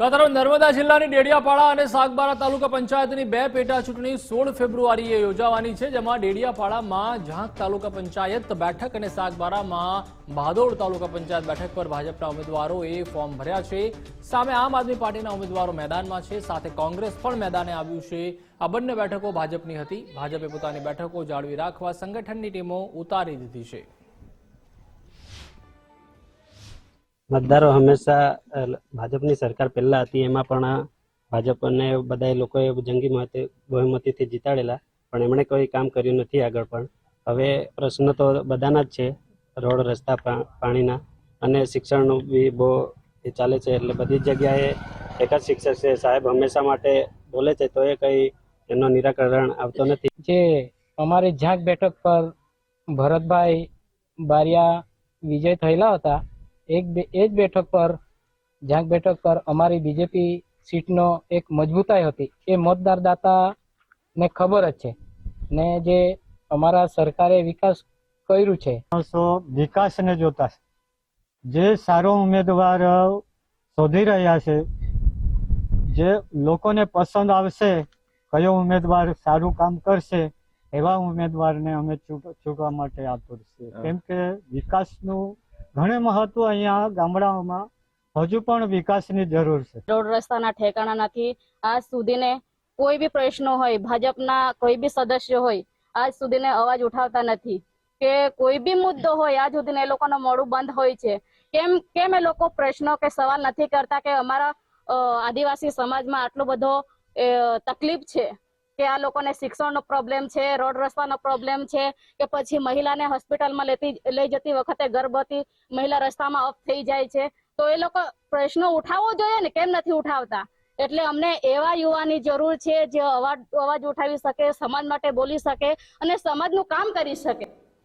તો તરફ નર્મદા જિલ્લાની ડેડિયાપાડા અને સાગબારા તાલુકા પંચાયતની બે પેટા ચૂંટણી સોળ ફેબ્રુઆરીએ યોજાવાની છે, જેમાં ડેડિયાપાડામાં ઝાંક તાલુકા પંચાયત બેઠક અને સાગબારામાં ભાદોડ તાલુકા પંચાયત બેઠક પર ભાજપના ઉમેદવારોએ ફોર્મ ભર્યા છે. સામે આમ આદમી પાર્ટીના ઉમેદવારો મેદાનમાં છે, સાથે કોંગ્રેસ પણ મેદાને આવ્યું છે. આ બંને બેઠકો ભાજપની હતી. ભાજપે પોતાની બેઠકો જાળવી રાખવા સંગઠનની ટીમો ઉતારી દીધી છે. મતદારો હંમેશા ભાજપની સરકાર પહેલા હતી, એમાં પણ ભાજપને બધા લોકોએ જંગી મતે, બહુમતીથી જીતાડેલા, પણ એમણે કોઈ કામ કર્યું નથી આગળ પણ. હવે પ્રશ્ન તો બધાના જ છે, રોડ, રસ્તા પાણીના, અને શિક્ષણનું બી બહુ એ ચાલે છે, એટલે બધી જગ્યાએ એક જ શિક્ષક છે, સાહેબ હંમેશા માટે બોલે છે તો એ કંઈ એનો નિરાકરણ આવતો નથી. જે અમારી ઝાંક બેઠક પર ભરતભાઈ બારિયા વિજય થયેલા હતા એક એ જ બેઠક પર ઝાંક બેઠક પર અમારી બીજેપી સીટનો એક મજબૂતાઈ હતી એ મતદાર દાતાને ખબર જ છે. ને જે અમારા સરકારે વિકાસ કર્યું છે. વિકાસને જોતા જે સારો ઉમેદવાર શોધી રહ્યા છે જે લોકોને પસંદ આવશે કયો ઉમેદવાર સારું કામ કરશે એવા ઉમેદવારને અમે ચૂંટ- ચૂંટવા માટે આતુર છીએ કેમ કે વિકાસનું ઘણું મહત્વ અહીંયા ગામડાઓમાં હજુ પણ વિકાસની જરૂર છે. રોડ રસ્તાના ઠેકાણા નથી. આજ સુધીને કોઈ બી પ્રશ્નો હોય, ભાજપના કોઈ બી સદસ્ય હોય, આજ સુધીને અવાજ ઉઠાવતા નથી. કે કોઈ બી મુદ્દો હોય, આજ સુધીને એ લોકોનો મોડું બંધ હોય છે. કેમ કેમ એ લોકો પ્રશ્નો કે સવાલ નથી કરતા કે અમારા આદિવાસી સમાજમાં આટલો બધો તકલીફ છે? કે આ લોકોને શિક્ષણનો પ્રોબ્લેમ છે, રોડ રસ્તાનો પ્રોબ્લેમ છે, કે પછી મહિલાને હોસ્પિટલમાં લેતી, લઈ જતી વખતે ગર્ભવતી મહિલા રસ્તામાં અપ થઈ જાય છે. તો એ લોકો પ્રશ્નો ઉઠાવવો જોઈએ ને, કેમ નથી ઉઠાવતા? એટલે અમને એવા યુવાની જરૂર છે, જે અવાજ અવાજ ઉઠાવી શકે, સમાજ માટે બોલી શકે અને સમાજનું કામ કરી શકે.